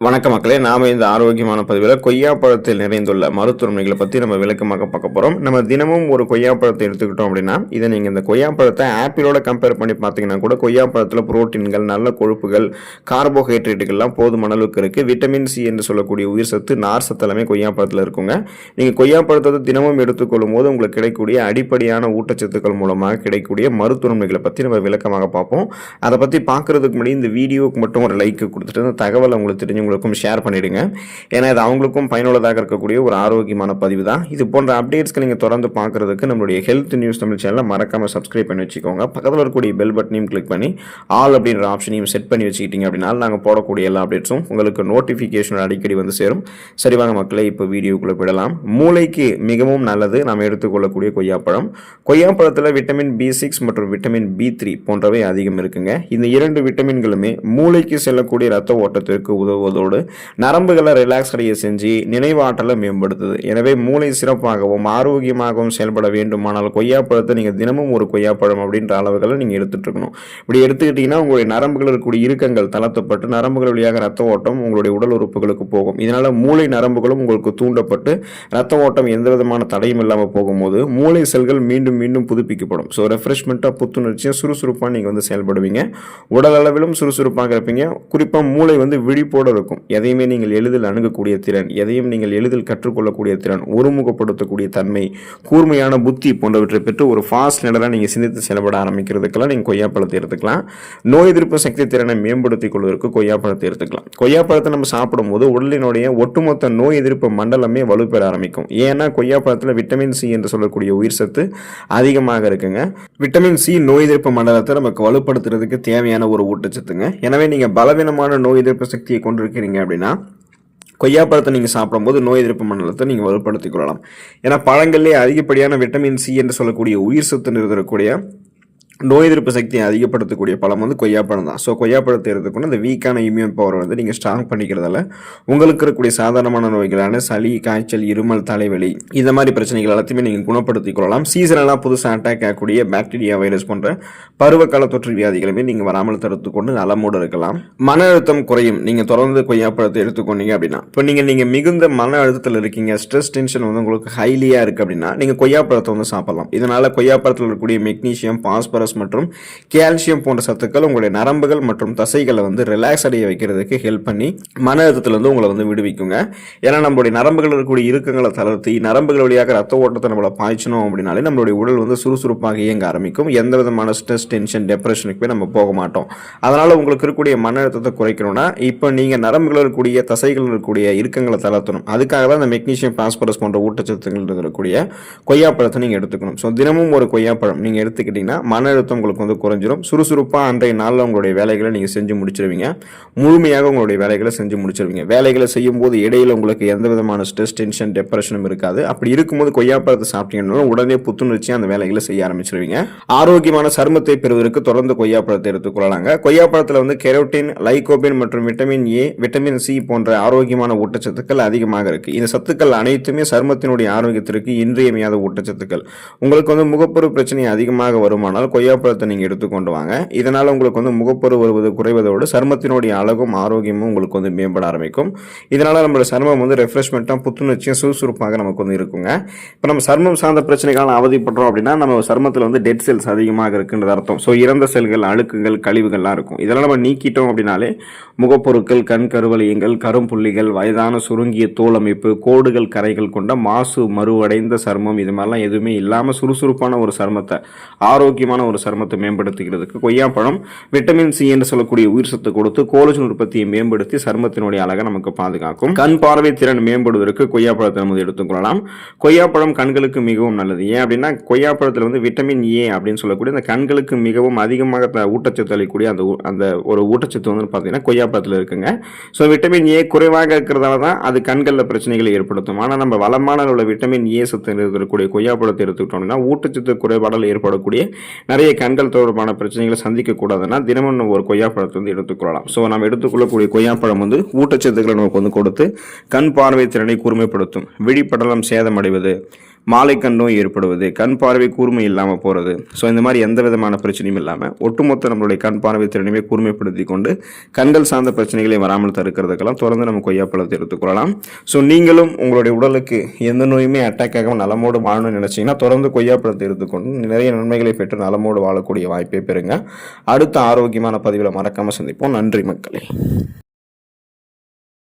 வணக்க மக்களே நாம இந்த ஆரோக்கியமான பதிவில் கொய்யாப்பழத்தில் நிறைந்துள்ள மருத்துவமனைகளை பற்றி நம்ம விளக்கமாக பார்க்க போகிறோம் நம்ம தினமும் ஒரு கொய்யாப்பழத்தை எடுத்துக்கிட்டோம் அப்படின்னா இதை நீங்கள் இந்த கொய்யாப்பழத்தை ஆப்பிளோட கம்பேர் பண்ணி பார்த்தீங்கன்னா கூட கொய்யாப்பழத்தில் புரோட்டீன்கள் நல்ல கொழுப்புகள் கார்போஹைட்ரேட்டுகள்லாம் போதுமான அளவுக்கு இருக்குது விட்டமின் சி என்று சொல்லக்கூடிய உயிர் சத்து நார் சத்து எல்லாமே கொய்யாப்பழத்தில் இருக்குங்க. நீங்கள் கொய்யாப்பழத்தை தினமும் எடுத்துக்கொள்ளும் போது உங்களுக்கு கிடைக்கக்கூடிய அடிப்படையான ஊட்டச்சத்துக்கள் மூலமாக கிடைக்கக்கூடிய மருத்துவமனைகளை பற்றி நம்ம விளக்கமாக பார்ப்போம். அதை பற்றி பார்க்குறதுக்கு முன்னாடி இந்த வீடியோவுக்கு மட்டும் ஒரு லைக் கொடுத்துட்டு அந்த தகவல் உங்களுக்கு தெரிஞ்சவங்களுக்கும் ஷேர் பண்ணிவிடுங்க ஏன்னா இது அவங்களுக்கும் பயனுள்ளதாக இருக்கக்கூடிய ஒரு ஆரோக்கியமான பதிவு தான் இது போன்ற அப்டேட்ஸ்க்கு நீங்கள் தொடர்ந்து பார்க்குறதுக்கு நம்மளுடைய ஹெல்த் நியூஸ் தமிழ் சேனலை மறக்காமல் சப்ஸ்கிரைப் பண்ணி வச்சுக்கோங்க. பக்கத்தில் இருக்கக்கூடிய பெல் பட்டனையும் கிளிக் பண்ணி ஆல் அப்படின்ற ஆப்ஷனையும் செட் பண்ணி வச்சுக்கிட்டீங்க அப்படின்னா நாங்கள் போடக்கூடிய எல்லா அப்டேட்ஸும் உங்களுக்கு நோட்டிஃபிகேஷன் அடிக்கடி வந்து சேரும். சரிவாங்க மக்களை இப்போ வீடியோக்குள்ளே விடலாம் மூளைக்கு மிகவும் நல்லது. நாம் எடுத்துக்கொள்ளக்கூடிய கொய்யாப்பழம். கொய்யாப்பழத்தில் விட்டமின் பி சிக்ஸ் மற்றும் விட்டமின் பி த்ரீ போன்றவை அதிகம் இருக்குங்க. இந்த இரண்டு விட்டமின்களுமே மூளைக்கு செல்லக்கூடிய ரத்த ஓட்டத்திற்கு உதவுவதோடு நரம்புகளை ரிலாக்ஸ் அடைய செஞ்சு நினைவாற்றலை மேம்படுத்துது. எனவே மூளை சிறப்பாகவும் ஆரோக்கியமாகவும் செயல்பட வேண்டுமானால் கொய்யாப்பழத்தை நீங்கள் தினமும் ஒரு கொய்யாப்பழம் அப்படின்ற அளவுகளை நீங்கள் எடுத்துகிட்டு இருக்கணும் இப்படி எடுத்துக்கிட்டிங்கன்னா உங்களுடைய நரம்புகள் இருக்கக்கூடிய இறுக்கங்கள் தளர்த்தப்பட்டு நரம்புகள் வழியாக ரத்த ஓட்டம் உங்களுடைய உடல் உறுப்புகளுக்கு போகும். இதனால் மூளை நரம்புகளும் உங்களுக்கு தூண்டப்பட்டு ரத்த ஓட்டம் எந்த விதமான தடையும் இல்லாமல் போகும்போது மூளை செல்கள் மீண்டும் மீண்டும் புதுப்பிக்கப்படும். ஸோ ரெஃப்ரெஷ்மெண்ட்டாக புத்துணர்ச்சியாக சுறுசுறுப்பாக நீங்கள் வந்து செயல்படுவீங்க. உடல் அளவிலும் சுறுசுறுப்பாக இருப்பீங்க. குறிப்பாக மூளை வந்து விழிப்போடு இருக்கும். எதையுமே நீங்கள் எளிதில் அணுகக்கூடிய திறன் எதையும் நீங்கள் எளிதில் கற்றுக்கொள்ளக்கூடிய திறன் ஒருமுகப்படுத்தக்கூடிய தன்மை கூர்மையான புத்தி போன்றவற்றை பெற்று ஒரு ஃபாஸ்ட் நிலராக நீங்கள் சிந்தித்து செயல்பட ஆரம்பிக்கிறதுக்கெல்லாம் நீங்கள் கொய்யாப்பழத்தை எடுத்துக்கலாம். நோய் எதிர்ப்பு சக்தி திறனை மேம்படுத்திக் கொள்வதற்கு கொய்யாப்பழத்தை எடுத்துக்கலாம். கொய்யாப்பழத்தை நம்ம சாப்பிடும்போது உடலினுடைய ஒட்டுமொத்த நோய் எதிர்ப்பு மண்டலமே வலுப்பெற ஆரம்பிக்கும். ஏன்னா கொய்யாப்பழத்தில் விட்டமின் சி என்று சொல்லக்கூடிய உயிர் சத்து அதிகமாக இருக்குங்க. விட்டமின் சி நோய் எதிர்ப்பு மண்டலத்தை நமக்கு வலுப்படுத்துறதுக்கு தேவையான ஒரு ஊட்டச்சத்துங்க. எனவே நீங்கள் பலவீனமான நோய் எதிர்ப்பு சக்தியை கொண்டிருக்கிறீங்க அப்படின்னா கொய்யாப்பழத்தை நீங்கள் சாப்பிடும்போது நோய் எதிர்ப்பு மண்டலத்தை நீங்கள் வலுப்படுத்திக் கொள்ளலாம். ஏன்னா பழங்கள்லேயே அதிகப்படியான விட்டமின் சி என்று சொல்லக்கூடிய உயிர் சத்து நிறுத்தக்கூடிய நோய் எதிர்ப்பு சக்தியை அதிகப்படுத்தக்கூடிய பழம் வந்து கொய்யாப்பழம் தான். ஸோ கொய்யாப்பழத்தை எடுத்துக்கொண்டு இந்த வீக்கான இம்யூன் பவர் வந்து நீங்கள் ஸ்ட்ராங் பண்ணிக்கிறதால உங்களுக்கு இருக்கக்கூடிய சாதாரணமான நோய்களான சளி காய்ச்சல் இருமல் தலைவலி இந்த மாதிரி பிரச்சனைகள் எல்லாத்தையுமே நீங்கள் குணப்படுத்திக் கொள்ளலாம். சீசனெல்லாம் புதுசாக அட்டாக் ஆகக்கூடிய பாக்டீரியா வைரஸ் போன்ற பருவகால தொற்று வியாதிகளுமே நீங்கள் வராமல் தடுத்துக்கொண்டு நலமோடு இருக்கலாம். மன அழுத்தம் குறையும். நீங்கள் தொடர்ந்து கொய்யாப்பழத்தை எடுத்துக்கொண்டீங்க அப்படின்னா இப்போ நீங்கள் நீங்கள் மிகுந்த மன அழுத்தத்தில் இருக்கீங்க ஸ்ட்ரெஸ் டென்ஷன் வந்து உங்களுக்கு ஹைலியாக இருக்குது அப்படின்னா நீங்கள் கொய்யாப்பழத்தை வந்து சாப்பிடலாம். இதனால் கொய்யாப்பழத்தில் இருக்கக்கூடிய மெக்னீஷியம் பாஸ்பரஸ் மற்றும் கால்சியம் போன்ற சத்துக்கள் உங்களுடைய நரம்புகள் மற்றும் தசைகளை வந்து ரிலாக்ஸ் அடைய வைக்கிறதுக்கு ஹெல்ப் பண்ணி மன அழுத்தத்திலிருந்து உங்களை வந்து விடுவிக்குங்க. ஏன்னா நம்மளுடைய நரம்புகள் இருக்கக்கூடிய இறுக்கங்களை தளர்த்தி நரம்புகள் வழியாக ரத்த ஓட்டத்தை நம்மளை பாய்ச்சணும் அப்படின்னாலே நம்மளுடைய உடல் வந்து சுறுசுறுப்பாக இயங்க ஆரம்பிக்கும். எந்த விதமான ஸ்ட்ரெஸ் டென்ஷன் டெப்ரெஷனுக்கு போய் நம்ம போக மாட்டோம். அதனால் உங்களுக்கு இருக்கக்கூடிய மன அழுத்தத்தை குறைக்கணும்னா இப்போ நீங்கள் நரம்புகள் இருக்கக்கூடிய தசைகள் இருக்கக்கூடிய இறுக்கங்களை தளர்த்தணும். அதுக்காக தான் இந்த மெக்னீஷியம் பாஸ்பரஸ் போன்ற ஊட்டச்சத்துகள் இருக்கக்கூடிய கொய்யாப்பழத்தை நீங்கள் எடுத்துக்கணும். ஸோ தினமும் ஒரு கொய்யாப்பழம் நீங்கள் எடுத்துக்கிட்டிங்கன்னா மன அழுத்தம் உங்களுக்கு வந்து குறைஞ்சிரும். சுறுசுறுப்பாக அன்றைய நாளில் உங்களுடைய வேலைகளை நீங்கள் செஞ்சு முடிச்சிருவீங்க. முழுமையாக உங்களுடைய வேலைகளை செஞ்சு முடிச்சிருவீங்க. வேலைகளை செய்யும் போது இடையில உங்களுக்கு எந்த விதமான ஸ்ட்ரெஸ் டென்ஷன் டெப்ரெஷனும் இருக்காது. அப்படி இருக்கும்போது கொய்யாப்பழத்தை சாப்பிட்டீங்கன்னா உடனே புத்துணர்ச்சியாக அந்த வேலைகளை செய்ய ஆரம்பிச்சிருவீங்க. ஆரோக்கியமான சருமத்தை பெறுவதற்கு தொடர்ந்து கொய்யாப்பழத்தை எடுத்துக்கொள்ளலாங்க கொய்யாப்பழத்தில் வந்து கெரோட்டின் லைகோபின் மற்றும் விட்டமின் ஏ விட்டமின் சி போன்ற ஆரோக்கியமான ஊட்டச்சத்துக்கள் அதிகமாக இருக்கு. இந்த சத்துக்கள் அனைத்துமே சருமத்தினுடைய ஆரோக்கியத்திற்கு இன்றியமையாத ஊட்டச்சத்துக்கள். உங்களுக்கு வந்து முகப்பொரு பிரச்சனை அதிகமாக வருமானால் கொய்யா கொய்யாப்பழத்தை நீங்கள் எடுத்துக்கொண்டு வாங்க. இதனால் உங்களுக்கு வந்து முகப்பரு வருவது குறைவதோடு சருமத்தினுடைய அழகும் ஆரோக்கியமும் உங்களுக்கு வந்து மேம்பட ஆரம்பிக்கும். இதனால் நம்மளோட சருமம் வந்து ரெஃப்ரெஷ்மெண்ட்டாக புத்துணர்ச்சியும் சுறுசுறுப்பாக நமக்கு வந்து இருக்குங்க. இப்போ நம்ம சருமம் சார்ந்த பிரச்சனைகளால் அவதிப்படுறோம் அப்படின்னா நம்ம சருமத்தில் வந்து டெட் செல்ஸ் அதிகமாக இருக்குன்றது அர்த்தம். ஸோ இறந்த செல்கள் அழுக்குகள் கழிவுகள்லாம் இருக்கும். இதெல்லாம் நம்ம நீக்கிட்டோம் அப்படின்னாலே முகப்பொருட்கள் கண் கருவளையங்கள் கரும்புள்ளிகள் வயதான சுருங்கிய தோல் அமைப்பு கோடுகள் கரைகள் கொண்ட மாசு மறுவடைந்த சருமம் இது மாதிரிலாம் எதுவுமே இல்லாமல் சுறுசுறுப்பான ஒரு சருமத்தை ஆரோக்கியமான ஒரு சருமத்தை மேம்படுத்துகிறதுக்கு கொய்யாப்பழம் விட்டமின் சி என்று சொல்லக்கூடிய உயிர் சத்து கொடுத்து கோலஜன் உற்பத்தியை மேம்படுத்தி சருமத்தினுடைய அழகை நமக்கு பாதுகாக்கும். கண் பார்வை திறன் மேம்படுவதற்கு கொய்யாப்பழத்தை நம்ம எடுத்துக்கொள்ளலாம் கொய்யாப்பழம் கண்களுக்கு மிகவும் நல்லது. ஏன் அப்படின்னா கொய்யாப்பழத்தில் வந்து விட்டமின் ஏ அப்படின்னு சொல்லக்கூடிய அந்த கண்களுக்கு மிகவும் அதிகமாக ஊட்டச்சத்து அளிக்கக்கூடிய அந்த அந்த ஒரு ஊட்டச்சத்து வந்து பார்த்தீங்கன்னா கொய்யாப்பழத்தில் இருக்குங்க. ஸோ விட்டமின் ஏ குறைவாக இருக்கிறதால தான் அது கண்களில் பிரச்சனைகளை ஏற்படுத்தும். ஆனால் நம்ம வளமான உள்ள விட்டமின் ஏ சத்து இருக்கக்கூடிய கொய்யாப்பழத்தை எடுத்துக்கிட்டோம்னா ஊட்டச்சத்து குறைபாடால் ஏற்படக்கூடிய நிறைய கண்கள் தொடர்பான பிரச்சனைகளை சந்திக்கக்கூடாதுன்னா தினமும் நம்ம ஒரு கொய்யாப்பழத்தை வந்து எடுத்துக்கொள்ளலாம். ஸோ நம்ம எடுத்துக்கொள்ளக்கூடிய கொய்யாப்பழம் வந்து ஊட்டச்சத்துக்களை நமக்கு வந்து கொடுத்து கண் பார்வை திறனை கூர்மைப்படுத்தும். விழிப்படலம் சேதமடைவது மாலைக்கண் நோய் ஏற்படுவது கண் பார்வை கூர்மை இல்லாமல் போகிறது ஸோ இந்த மாதிரி எந்த விதமான பிரச்சனையும் இல்லாமல் ஒட்டுமொத்த நம்மளுடைய கண் பார்வை திறனையுமே கூர்மைப்படுத்தி கொண்டு கண்கள் சார்ந்த பிரச்சனைகளை வராமல் தடுக்கிறதுக்கெல்லாம் தொடர்ந்து நம்ம கொய்யாப்பழத்தை எடுத்துக்கொள்ளலாம் ஸோ நீங்களும் உங்களுடைய உடலுக்கு எந்த நோயுமே அட்டாக் ஆகாமல் நலமோடு வாழணும்னு நினச்சிங்கன்னா தொடர்ந்து கொய்யாப்பழத்தை எடுத்துக்கொண்டு நிறைய நன்மைகளை பெற்று நலமோடு வாழக்கூடிய வாய்ப்பை பெறுங்க. அடுத்த ஆரோக்கியமான பதிவில் மறக்காமல் சந்திப்போம். நன்றி மக்களே.